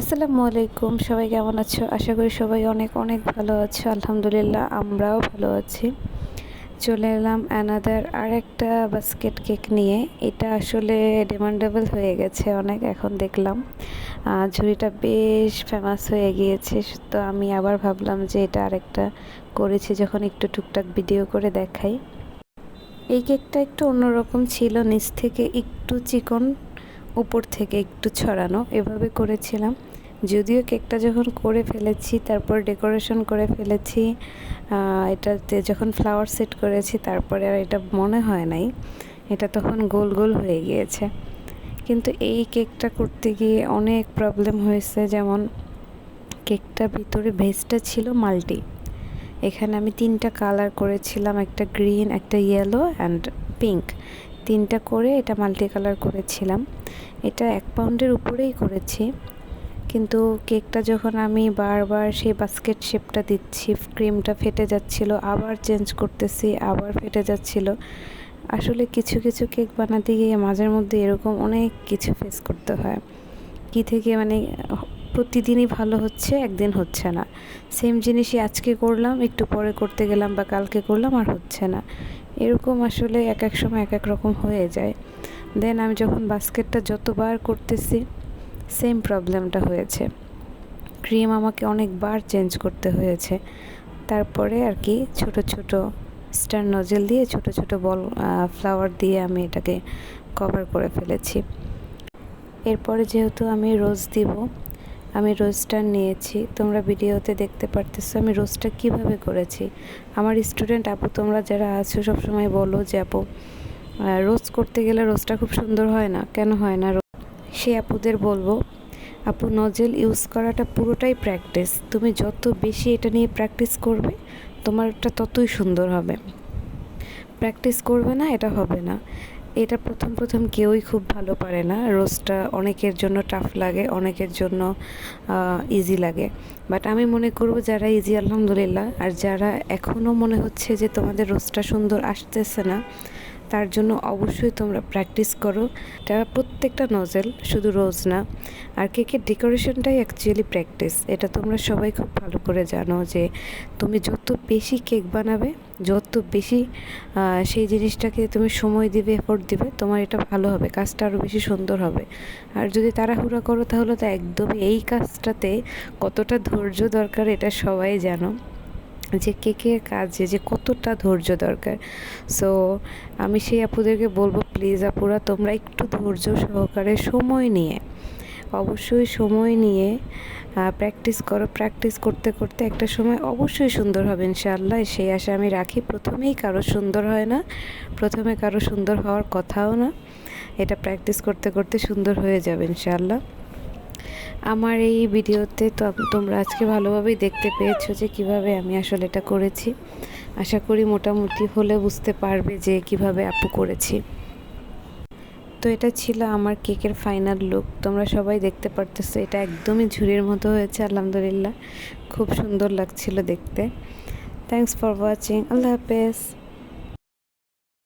আসসালামু আলাইকুম, সবাই কেমন আছো? আশা করি সবাই অনেক অনেক ভালো আছো। আলহামদুলিল্লাহ, আমরাও ভালো আছি। চলে এলাম অ্যানাদার আর একটা বাস্কেট কেক নিয়ে। এটা আসলে ডিমান্ডেবল হয়ে গেছে অনেক, এখন দেখলাম। ঝুড়িটা বেশ ফেমাস হয়ে গিয়েছে। তো আমি আবার ভাবলাম যে এটা আরেকটা করেছি যখন একটু টুকটাক ভিডিও করে দেখাই। এই কেকটা একটু অন্যরকম ছিল, নিচ থেকে একটু চিকন। উপর থেকে একটু ছড়ানো, এভাবে করেছিলাম। যদিও কেকটা যখন করে ফেলেছি, তারপর ডেকোরেশন করে ফেলেছি এটাতে যখন ফ্লাওয়ার সেট করেছি, তারপরে আর এটা মনে হয় নাই। এটা তখন গোল গোল হয়ে গিয়েছে। কিন্তু এই কেকটা করতে গিয়ে অনেক প্রবলেম হয়েছে। যেমন কেকটার ভিতরে ভেজটা ছিল মাল্টি এখানে আমি তিনটা কালার করেছিলাম, একটা গ্রিন একটা ইয়েলো অ্যান্ড পিঙ্ক তিনটা করে এটা মাল্টি কালার করেছিলাম। এটা এক পাউন্ডের উপরেই করেছি। কিন্তু কেকটা যখন আমি বারবার সেই বাস্কেট শেপটা দিচ্ছি ক্রিমটা ফেটে যাচ্ছিল, আবার চেঞ্জ করতেছি, আবার ফেটে যাচ্ছিল। আসলে কিছু কিছু কেক বানাতে গিয়ে মাঝের মধ্যে এরকম অনেক কিছু ফেস করতে হয়। কি থেকে মানে প্রতিদিনই ভালো হচ্ছে, একদিন হচ্ছে না। সেম জিনিসই আজকে করলাম, একটু পরে করতে গেলাম বা কালকে করলাম, আর হচ্ছে না। এরকম আসলে এক এক সময় এক এক রকম হয়ে যায়। দেন আমি যখন বাস্কেটটা যতবার করতেছি সেম প্রবলেমটা হয়েছে। ক্রিম আমাকে অনেকবার চেঞ্জ করতে হয়েছে। তারপরে আর কি ছোট ছোট স্টার নজেল দিয়ে, ছোট ছোট বল ফ্লাওয়ার দিয়ে আমি এটাকে কভার করে ফেলেছি। এরপরে যেহেতু আমি রোজ দিব আমি রোজটা নিয়েছি, তোমরা ভিডিওতে দেখতে পারতেছো আমি রোজটা কীভাবে করেছি। আমার স্টুডেন্ট আপু, তোমরা যারা আছো সবসময় বলো যে আপু রোজ করতে গেলে রোজটা খুব সুন্দর হয় না? কেন হয় না? সে আপুদের বলব, আপু নজেল ইউজ করাটা পুরোটাই প্র্যাকটিস। তুমি যত বেশি এটা নিয়ে প্র্যাকটিস করবে, তোমারটা ততই সুন্দর হবে। প্র্যাকটিস করবে না, এটা হবে না। এটা প্রথম প্রথম কেউই খুব ভালো পারে না। রোজটা অনেকের জন্য টাফ লাগে, অনেকের জন্য ইজি লাগে। বাট আমি মনে করব যারা ইজি আলহামদুলিল্লাহ। আর যারা এখনও মনে হচ্ছে যে তোমাদের রোজটা সুন্দর আসতেছে না তার জন্য অবশ্যই তোমরা প্র্যাকটিস করো। এটা প্রত্যেকটা নজেল শুধু রোজ না। আর কেকের ডেকোরেশনটাই অ্যাকচুয়ালি প্র্যাকটিস এটা তোমরা সবাই খুব ভালো করে জানো যে তুমি যত বেশি কেক বানাবে, যত বেশি সেই জিনিসটাকে তুমি সময় দিবে এফোর্ট দিবে, তোমার এটা ভালো হবে, কাজটা আরও বেশি সুন্দর হবে। আর যদি তাড়াহুড়া করো তাহলে তো একদমই এই কাজটাতে কতটা ধৈর্য দরকার এটা সবাই জানো। যে কেকের কাজে যে কতটা ধৈর্য দরকার। সো আমি সেই আপুদেরকে বলব প্লিজ আপুরা, তোমরা একটু ধৈর্য সহকারে সময় নিয়ে, অবশ্যই সময় নিয়ে প্র্যাকটিস করো। প্র্যাকটিস করতে করতে একটা সময় অবশ্যই সুন্দর হবে ইনশাআল্লাহ। সেই আশা আমি রাখি, প্রথমেই কারও সুন্দর হয় না, প্রথমে কারও সুন্দর হওয়ার কথাও না। এটা প্র্যাকটিস করতে করতে সুন্দর হয়ে যাবে ইনশাআল্লাহ। আমার এই ভিডিওতে তো তোমরা আজকে ভালোভাবেই দেখতে পেয়েছ যে কীভাবে আমি আসলে এটা করেছি। আশা করি মোটামুটি হলে বুঝতে পারবে যে কীভাবে আপু করেছি। তো এটা ছিল আমার কেকের ফাইনাল লুক। তোমরা সবাই দেখতে পারতেছো, এটা একদমই ঝুড়ির মতো হয়েছে, আলহামদুলিল্লাহ। খুব সুন্দর লাগছিল দেখতে। থ্যাংকস ফর ওয়াচিং আল্লাহ হাফেজ।